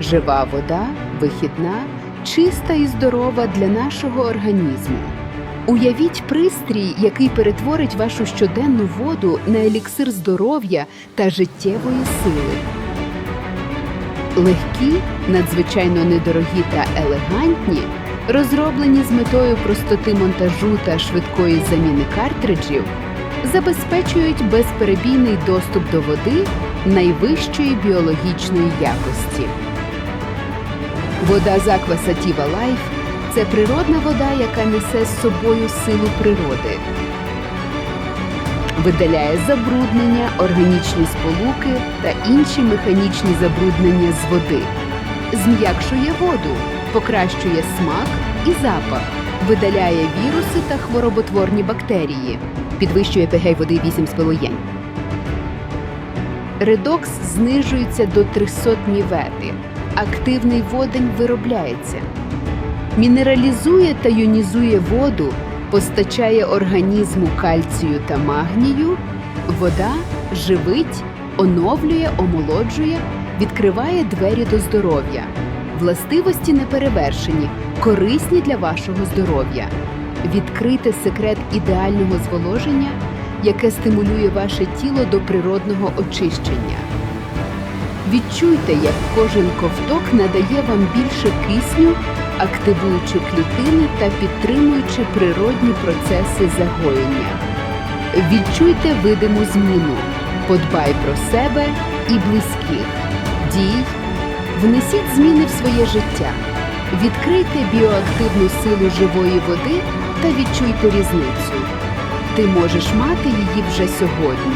Жива вода, вихідна, чиста і здорова для нашого організму. Уявіть пристрій, який перетворить вашу щоденну воду на еліксир здоров'я та життєвої сили. Легкі, надзвичайно недорогі та елегантні, розроблені з метою простоти монтажу та швидкої заміни картриджів, забезпечують безперебійний доступ до води найвищої біологічної якості. Вода з Aqua Sativa Life – це природна вода, яка несе з собою силу природи. Видаляє забруднення, органічні сполуки та інші механічні забруднення з води. Зм'якшує воду, покращує смак і запах, видаляє віруси та хвороботворні бактерії, підвищує pH води 8,5 єнь. Редокс знижується до 300 мівети. Активний водень виробляється. Мінералізує та йонізує воду, постачає організму кальцію та магнію. Вода живить, оновлює, омолоджує, відкриває двері до здоров'я. Властивості неперевершені, корисні для вашого здоров'я. Відкрите секрет ідеального зволоження, яке стимулює ваше тіло до природного очищення. Відчуйте, як кожен ковток надає вам більше кисню, активуючи клітини та підтримуючи природні процеси загоєння. Відчуйте видиму зміну, подбай про себе і близьких. Дій, внесіть зміни в своє життя, відкрийте біоактивну силу живої води та відчуйте різницю. Ти можеш мати її вже сьогодні.